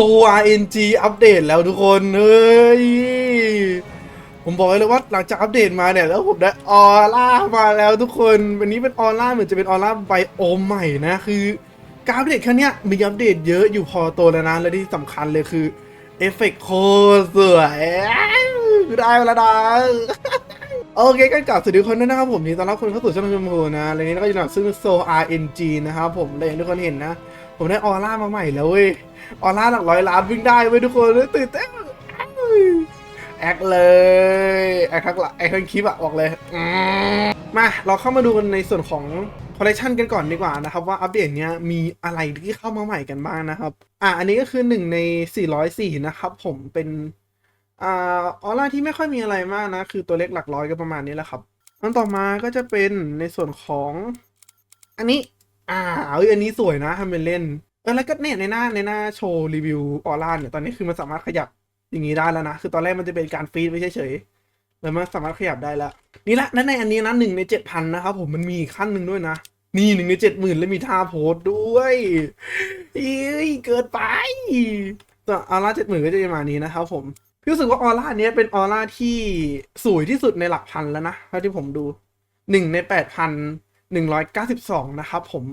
ตัว RNG อัปเดตแล้วทุกคน เฮ้ย ผมบอกเลยว่าหลังจากอัปเดตมาเนี่ย แล้วผมได้ออร่ามาแล้วทุกคนวันนี้เป็นออร่าเหมือนจะเป็นออร่าไบโอมใหม่นะ คือการอัปเดตครั้งเนี้ยมีอัปเดตเยอะอยู่พอตัวแล้วนะและที่สำคัญเลยคือเอฟเฟกต์โคสวยได้แล้วนะโอเคก็กลับสวัสดีทุกคนด้วยนะครับผมนดีต้อนรับคนเข้าสู่ช่องชมพูนะและนี้ก็อยู่ในซึ่งโซ RNG นะครับผมแต่อย่างที่ทุกคนเห็นนะ ผมได้ออร่ามาใหม่แล้วเว้ย ออร่าหลักร้อยล้านวิ่งได้เว้ยทุกคนตื่นเต้นแอคเลยแอคทั้งหลักแอคทั้งคลิปอะบอกเลย มาเราเข้ามาดูกันในส่วนของคอลเลคชันกันก่อนดีกว่านะครับ ว่าอัปเดตเนี้ยมีอะไรที่เข้ามาใหม่กันบ้างนะครับ อะอันนี้ก็คือหนึ่งใน 404 นะครับ ผมเป็นอ่าออร่าที่ไม่ค่อยมีอะไรมากนะ คือตัวเลขหลักร้อยก็ประมาณนี้แหละครับอันต่อมาก็จะเป็นในส่วนของ อันนี้ อ่าเอ้ยอันนี้สวยนะทำเป็นเล่นเออแล้วก็เนี่ยในหน้าในหน้าโชว์รีวิวออร่าเนี่ยตอนนี้คือมันสามารถขยับอย่างนี้ได้แล้วนะ คือตอนแรกมันจะเป็นการฟีดไม่เฉยๆแล้วมันสามารถขยับได้แล้วนี่ละนั่นในอันนี้นะหนึ่งในเจ็ดพันนะครับผมมันมีขั้นหนึ่งด้วยนะ นี่หนึ่งในเจ็ดหมื่นแล้วมีท่าโพสด้วยเอ้ยเกินไปแต่ออร่าเจ็ดหมื่นก็จะประมาณนี้นะครับผมพี่รู้สึกว่าออร่าเนี้ยเป็นออร่าที่สวยที่สุดในหลักพันแล้วนะเท่าที่ผมดูหนึ่งในแปดพัน หนึ่งร้อยเก้าสิบสองนะครับผม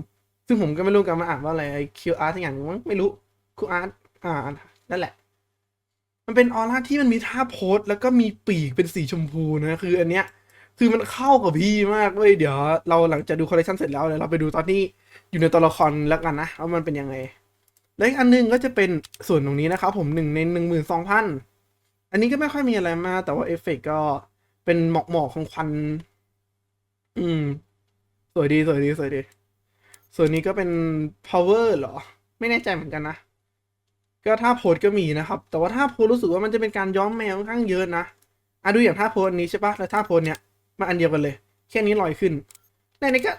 ซึ่งผมก็ไม่รู้กันมาอ่านว่าอะไรคิวอาร์สักอย่างมั้งไม่รู้คิวอาร์อ่านั่นแหละ มันเป็นออร่าที่มันมีท่าโพสแล้วก็มีปีกเป็นสีชมพูนะ คืออันเนี้ย คือมันเข้ากับพี่มากเว้ยเดี๋ยว เราหลังจากดูคอลเลคชันเสร็จแล้วเดี๋ยวเราไปดูตอนที่อยู่ในตัวละครแล้วกันนะว่ามันเป็นยังไงและอีกอันหนึงก็จะเป็นส่วนตรงนี้นะครับผมหนึ่งในหนึ่งหมื่นสองพันอันนี้ก็ไม่ค่อยมีอะไรมากแต่ว่าเอฟเฟกต์ก็เป็นหมอกหมอกของควัน อืม สวยดีสวยดีสวยดี ส่วนนี้ก็เป็น power เหรอ ไม่แน่ใจเหมือนกันนะ ก็ท่าโพสก็มีนะครับ แต่ว่าท่าโพสรู้สึกว่ามันจะเป็นการย้อมแมวค่อนข้างเยอะนะอะดูอย่างท่าโพสนนี้ใช่ปะแล้วท่าโพสเนี้ยมาอันเดียวกันเลย แค่นี้ลอยขึ้นในนี้ก็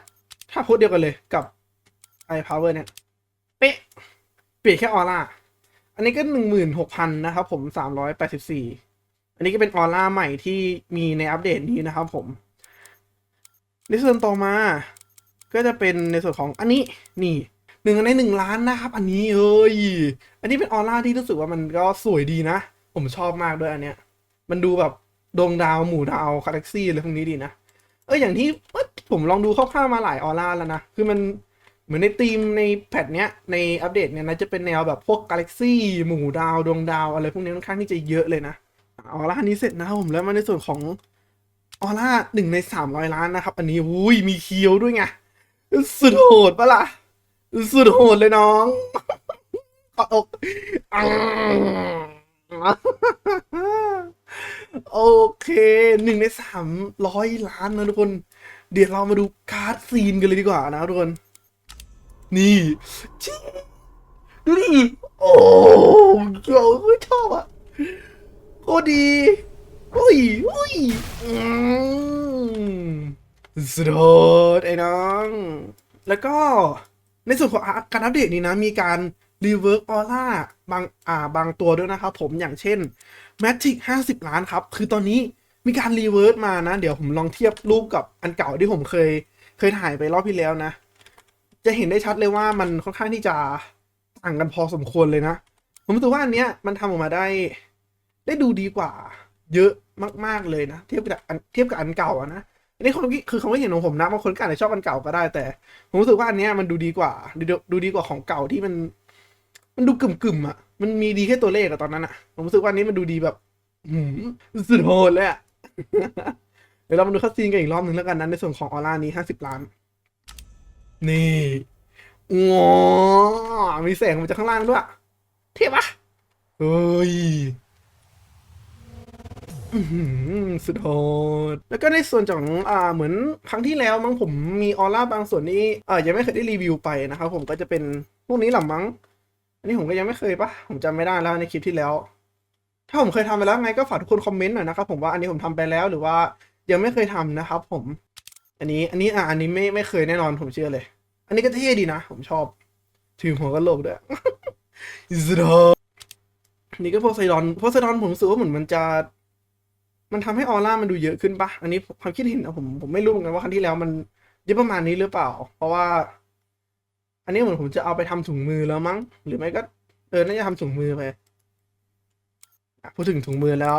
ท่าโพสเดียวกันเลยกับไอ power เนี่ยเป๊ะเปลี่ยนแค่ออร่าอันนี้ก็หนึ่งหมื่นหกพันนะครับผมสามร้อยแปดสิบสี่อันนี้ก็เป็นออร่าใหม่ที่มีในอัปเดตนี้นะครับผม ในส่วนต่อมา ก็จะเป็นในส่วนของอันนี้นี่หนึ่งในหนึ่งล้านนะครับ อันนี้เอ้ยอันนี้เป็นออร่าที่รู้สึกว่ามันก็สวยดีนะ ผมชอบมากด้วยอันเนี้ย มันดูแบบดวงดาวหมู่ดาวคาแล็กซี่อะไรพวกนี้ดีนะเอออย่างที่ผมลองดูคร่าวๆมาหลายออร่าแล้วนะ คือมันเหมือนในธีมในแพทเนี้ยในอัปเดตเนี้ยนะจะเป็นแนวแบบพวกกาแล็กซี่หมู่ดาวดวงดาวอะไรพวกนี้ค่อนข้างที่จะเยอะเลยนะออร่านี้เสร็จนะผมแล้วมาในส่วนของ ออร่าหนึ่งในสามร้อยล้านนะครับ อันนี้อุ้ยมีเคียวด้วยไง สุดโหดปะล่ะ สุดโหดเลยน้องออกอโอเคหนึ่งในสามร้อยล้านนะทุกคน เดี๋ยวเรามาดูการ์ดซีนกันเลยดีกว่านะทุกคน นี่ชี้ดูดิโอ้โหชอบอะโคตรดี อุ้ยอุ้ยอืมสุดโหดไอ้น้อง แล้วก็ในส่วนของการอัปเดตนี้นะ มีการรีเวิร์กออร่าบางอ่าบางตัวด้วยนะครับผมอย่างเช่น Magic 50ล้านครับ คือตอนนี้มีการรีเวิร์สมานะ เดี๋ยวผมลองเทียบรูปกับอันเก่าที่ผมเคย เคยถ่ายไปรอบที่แล้วนะ จะเห็นได้ชัดเลยว่ามันค่อนข้างที่จะต่างกันพอสมควรเลยนะ ผมรู้สึกว่าอันเนี้ยมันทำออกมาได้ ได้ดูดีกว่า เยอะ มาก ๆ เลยนะ เทียบกับอันเทียบกับอันเก่าอะนะอันนี้คนคือเขาไม่เห็นของผมนะบางคนก็อาจจะชอบอันเก่าก็ได้แต่ ผมรู้สึกว่าอันเนี้ยมันดูดีกว่า ดูดูดีกว่าของเก่าที่มัน มันดูกึ่มกึ่มๆอะมันมีดีแค่ตัวเลขอะตอนนั้นอะผมรู้สึกว่าอันนี้มันดูดีแบบหืมสุดโหดเลยอะเดี๋ยวเรามาดูคัสซีนกันอีกรอบหนึ่งแล้วกันนะในส่วนของออร่านี้ห้าสิบล้าน นี่งอมีแสงมาจากข้างล่างด้วย เทียบปะเฮ้ย สุดโหดแล้วก็ในส่วนของอ่าเหมือนครั้งที่แล้วมั้งผมมีออร่าบางส่วนนี้เออยังไม่เคยได้รีวิวไปนะครับผมก็จะเป็นพวกนี้หรือมั้ง อันนี้ผมก็ยังไม่เคยปะผมจำไม่ได้แล้วในคลิปที่แล้ว ถ้าผมเคยทำไปแล้วไงก็ฝากทุกคนคอมเมนต์หน่อยนะครับผมว่าอันนี้ผมทำไปแล้วหรือว่ายังไม่เคยทำนะครับ ผม อันนี้อันนี้อะอันนี้ไม่ไม่เคยแน่นอนผมเชื่อเลย อันนี้ก็เท่ดีนะ ผมชอบถือหัวกะโหลกด้วยสุดโหดนี่ก็โพไซดอนโพไซดอนผมรู้สึกว่าเหมือนมันจะ มันทำให้ออร่ามันดูเยอะขึ้นปะอันนี้ความคิดเห็นนะผมผมไม่รู้เหมือนกันว่าครั้งที่แล้วมันเยอะประมาณนี้หรือเปล่า เพราะว่า อันนี้เหมือนผมจะเอาไปทำถุงมือแล้วมั้ง หรือไม่ก็ไปอน่าจะทำถุงมือไปพูดถึงถุงมือแล้ว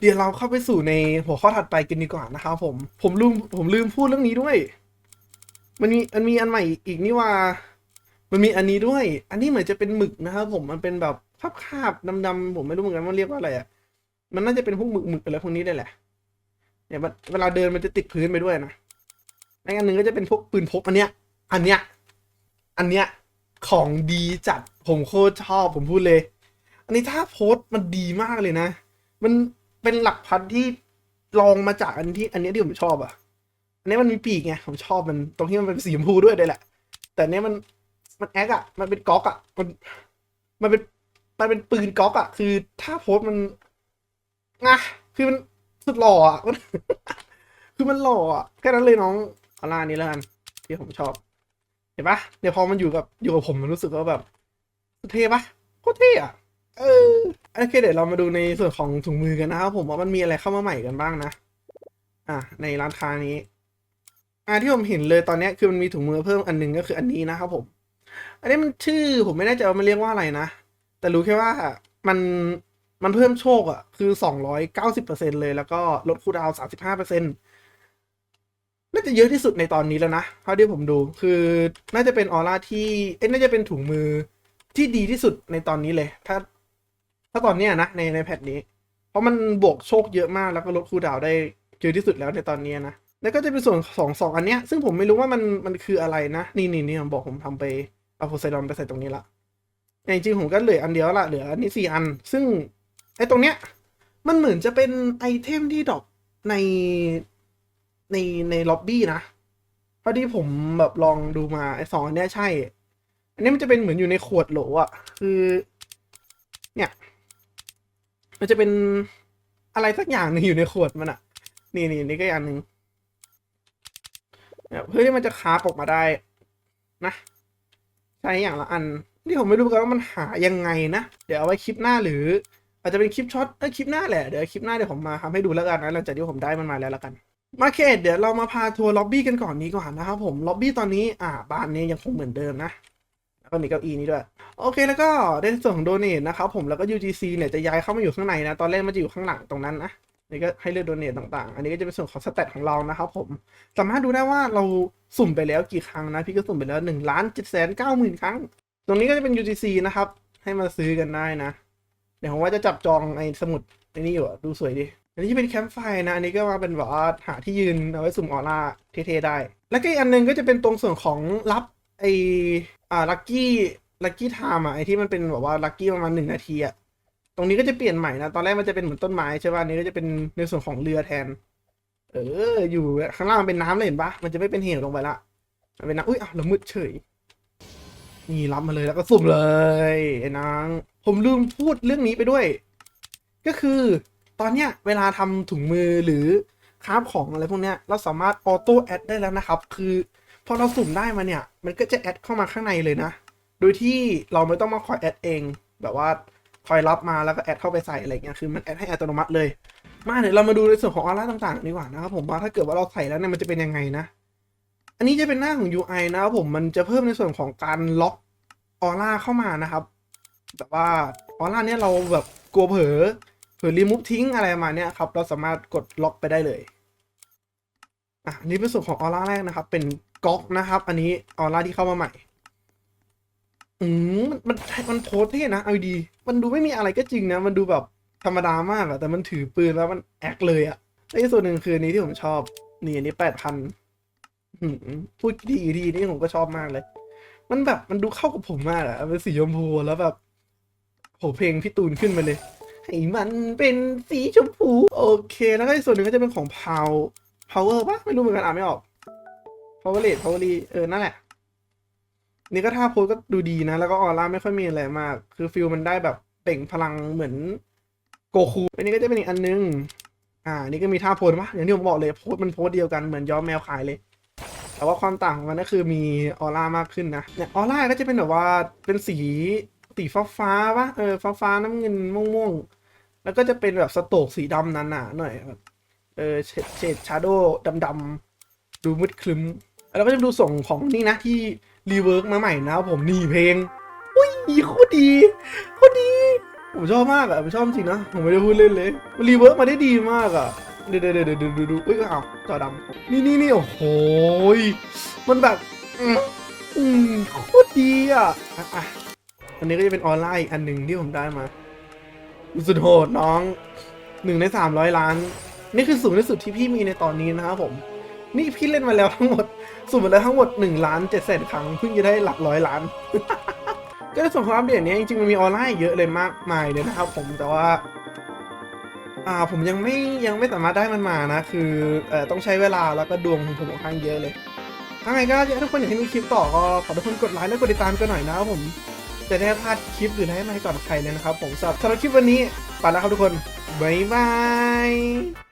เดี๋ยวเราเข้าไปสู่ในหัวข้อถัดไปกันดีกว่านะครับผมผมลืมผมลืมพูดเรื่องนี้ด้วย มันมีมันมีอันใหม่อีกนี่ว่า มันมีอันนี้ด้วย อันนี้เหมือนจะเป็นหมึกนะครับผมมันเป็นแบบคาบคาบดำๆผมไม่รู้เหมือนกันว่าเรียกว่าอะไรอะ มันน่าจะเป็นพวกหมึกหมึกอะไรพวกนี้ได้แหละ เนี่ยเวลาเดินมันจะติดพื้นไปด้วยนะแล้วอันหนึ่งก็จะเป็นพวกปืนพกอันเนี้ย อันเนี้ย อันเนี้ยของดีจัดผมโคตรชอบผมพูดเลย อันนี้ถ้าโพสต์มันดีมากเลยนะ มันเป็นหลักพันที่ลองมาจากอันที่ อันเนี้ยที่ผมชอบอะ อันนี้มันมีปีกไงผมชอบมันตรงที่มันเป็นสีชมพูด้วยเลยแหละ แต่อันเนี้ยมันมันแอคอะมันเป็นก๊อกอะมันมันเป็นมันเป็นปืนก๊อกอะคือถ้าโพสต์มัน นะคือมันสุดหล่ออะคือมันหล่ออะแค่นั้นเลยน้องเอาล่านี้แล้วกันที่ผมชอบ เห็นปะเดี๋ยวพอมันอยู่กับอยู่กับผมมันรู้สึกว่าแบบเท่ปะโคตรเท่อะเออโอเคเดี๋ยวเรามาดูในส่วนของถุงมือกันนะครับผมว่ามันมีอะไรเข้ามาใหม่กันบ้างนะ อะในร้านค้านี้อะที่ผมเห็นเลยตอนนี้คือมันมีถุงมือเพิ่มอันหนึงก็คืออันนี้นะครับผม อันนี้มันชื่อผมไม่แน่ใจว่ามันเรียกว่าอะไรนะ แต่รู้แค่ว่ามัน มันเพิ่มโชคอะคือสองร้อยเก้าสิบเปอร์เซ็นเลย แล้วก็ลดคูดาวสามสิบห้าเปอร์เซ็นน่าจะเยอะที่สุดในตอนนี้แล้วนะเท่าที่ผมดู คือน่าจะเป็นออร่าที่ เอ้ยน่าจะเป็นถุงมือที่ดีที่สุดในตอนนี้เลย ถ้า ถ้าตอนเนี้ยนะ ในในแพทนี้ เพราะมันบวกโชคเยอะมากแล้วก็ลดคูดาวได้เยอะที่สุดแล้วในตอนนี้นะ แล้วก็จะเป็นส่วนสองสองอันเนี้ย ซึ่งผมไม่รู้ว่ามันมันคืออะไรนะ นี่นี่นี่ผมบอกผมทำไปเอาโพไซดอนไปใส่ตรงนี้ละจริงๆผมก็เหลืออันเดียวละเหลืออันนี้สี่อัน ซึ่ง ไอ้ตรงเนี้ยมันเหมือนจะเป็นไอเทมที่ดรอปในในในล็อบบี้นะเพราะที่ผมแบบลองดูมาไอสองอันเนี้ยใช่ อันนี้มันจะเป็นเหมือนอยู่ในขวดโหลอะคือ เนี่ย มันจะเป็นอะไรสักอย่างหนึงอยู่ในขวดมันอะนี่นี่นี่ก็อย่างหนึ่งเพื่อที่มันจะคาบออกมาได้นะใช้อย่างละอันที่ผมไม่รู้กันว่ามันหายังไงนะ เดี๋ยวเอาไว้คลิปหน้าหรือ อาจจะเป็นคลิปช็อตเออคลิปหน้าแหละเดี๋ยวคลิปหน้าเดี๋ยวผมมาทำให้ดูแล้วกันนะหลังจากที่ผมได้มันมาแล้วละกันมาเคเดี๋ยวเรามาพาทัวร์ล็อบบี้กันก่อนนี้ก่อนนะครับผมล็อบบี้ตอนนี้อ่าบ้านนี้ยังคงเหมือนเดิมนะแล้วก็มีเก้าอี้นี้ด้วยโอเคแล้วก็ในส่วนของโดเนทนะครับผมแล้วก็ UGC เนี่ยจะย้ายเข้ามาอยู่ข้างในนะตอนแรกมันจะอยู่ข้างหลังตรงนั้นนะนี่ก็ให้เลือกโดเนทต่างๆ อันนี้ก็จะเป็นส่วนของสเตตของเรานะครับผมสามารถดูได้ว่าเราสุ่มไปแล้วกี่ครั้งนะพี่ก็สุ่มไปแล้วหนึ่งล้านเจ็ดแสนเก้าหมื่นครั้ง ตรงนี้ก็จะเป็น UGC นะครับให้มาซื้อกันได้นะ เดี๋ยวผมว่าจะจับจองไอ้สมุดไอ้นี่อยู่อะดูสวยดิ อันนี้เป็นแคมป์ไฟนะ อันนี้ก็มาเป็นแบบว่าหาที่ยืนเอาไว้สุ่มออร่าเท่ๆได้ แล้วก็อีกอันหนึงก็จะเป็นตรงส่วนของรับไออ่าลักกี้ลักกี้ไทม์อะไอที่มันเป็นแบบว่าลักกี้ประมาณหนึ่งนาทีอะตรงนี้ก็จะเปลี่ยนใหม่นะ ตอนแรกมันจะเป็นเหมือนต้นไม้ใช่ป่ะอันนี้ก็จะเป็นในส่วนของเรือแทน เออ อยู่ข้างล่างเป็นน้ำเลยเห็นปะมันจะไม่เป็นเหวลงไปละมันเป็นน้ำอุ้ยอ้าวแล้วมืดเฉย นี่รับมาเลยแล้วก็สุ่มเลยไอ้นางผมลืมพูดเรื่องนี้ไปด้วย ก็คือตอนเนี้ยเวลาทำถุงมือหรือคราฟของอะไรพวกเนี้ยเราสามารถออโต้แอดได้แล้วนะครับ คือพอเราสุ่มได้มาเนี่ย มันก็จะแอดเข้ามาข้างในเลยนะ โดยที่เราไม่ต้องมาคอยแอดเอง แบบว่าคอยรับมาแล้วก็แอดเข้าไปใส่อะไรเงี้ยคือมันแอดให้อัตโนมัติเลย มาเดี๋ยวเรามาดูในส่วนของออร่าต่างๆดีกว่านะครับผมว่าถ้าเกิดว่าเราใส่แล้วเนี่ยมันจะเป็นยังไงนะ อันนี้จะเป็นหน้าของ UI นะครับผมมันจะเพิ่มในส่วนของการล็อกออร่าเข้ามานะครับแบบว่าออร่าเนี่ยเราแบบกลัวเผลอเผลอรีมูฟทิ้งอะไรมาเนี้ยครับเราสามารถกดล็อกไปได้เลยอะนนี้เป็นส่วนของออร่าแรกนะครับ เป็นก๊อกนะครับ อันนี้ออร่าที่เข้ามาใหม่อืมมันมันมันโพสเท่นะเอาดี มันดูไม่มีอะไรก็จริงนะ มันดูแบบธรรมดามากอะแต่มันถือปืนแล้วมันแอคเลยอะและอีกส่วนหนึ่งคือนี้ที่ผมชอบ นี่อันนี้แปดพัน พูดดีดีนี่ผมก็ชอบมากเลย มันแบบมันดูเข้ากับผมมากอะเป็นสีชมพูแล้วแบบโหเพลงพี่ตูนขึ้นมาเลยให้มันเป็นสีชมพู โอเค แล้วก็อีกส่วนหนึ่งก็จะเป็นของ pow power ปะไม่รู้เหมือนกันอ่านไม่ออก power rate power เออ นั่นแหละ นี่ก็ท่าโพสก็ดูดีนะ แล้วก็ออร่าไม่ค่อยมีอะไรมาก คือฟิลมันได้แบบเปล่งพลังเหมือนโกคูอันนี้ก็จะเป็นอีกอันนึง อ่า นี่ก็มีท่าโพสปะอย่างที่ผมบอกเลยโพสมันโพสเดียวกันเหมือนย้อมแมวขายเลย แต่ว่าความต่างของมันก็คือมีออร่ามากขึ้นนะเนี่ยออร่าก็จะเป็นแบบว่าเป็นสีสีฟ้าฟ้าปะเออฟ้าฟ้าๆน้ำเงินม่วงๆแล้วก็จะเป็นแบบสโตกสีดำหนาๆหน่อยแบบเออเฉดเฉดชาโดดำๆดูมืดคลึ้มแล้วก็จะดูส่งของนี่นะที่รีเวิร์กมาใหม่นะผมนี่เพลงอุ้ยโคตรดีโคตรดี ผมชอบมากอะผมชอบจริงนะ ผมไม่ได้พูดเล่นเลยรีเวิร์กมาได้ดีมากอะ เดี๋ยวเดี๋ยวเดี๋ยวเดี๋ยวดูดูอุ้ยอ้าวจอดำนี่นี่นี่โอ้โหมันแบบอืมอืมโคตรดีอะอะอะอันนี้ก็จะเป็นออนไลน์อีกอันหนึ่งที่ผมได้มาสุดโหดน้องหนึ่งในสามร้อยล้าน นี่คือสูงที่สุดที่พี่มีในตอนนี้นะครับผม นี่พี่เล่นมาแล้วทั้งหมด สูงมาแล้วทั้งหมด1นึ่งล้านเจ็ดแสนครั้งเพิ่งจะได้หลักร้อยล้าน ก็ในส่วนของอัปเดตนี้จริงๆมันมีออนไลน์เยอะเลยมากมายเลยนะครับผมแต่ว่า อ่าผมยังไม่ยังไม่สามารถได้มันมานะ คือเอ่อต้องใช้เวลาแล้วก็ดวงของผมค่อนข้างเยอะเลยถ้าไงก็อยาทุกคนอยากให้มีคลิปต่อก็ขอทุกคนกดไลค์และกดติดตามกันหน่อยนะครับผม จะได้พลาดคลิปหรือได้ไม่ก่อนใครเลยนะครับผมสำหรับสำหรับคลิปวันนี้ไปแล้วครับทุกคนบ๊ายบาย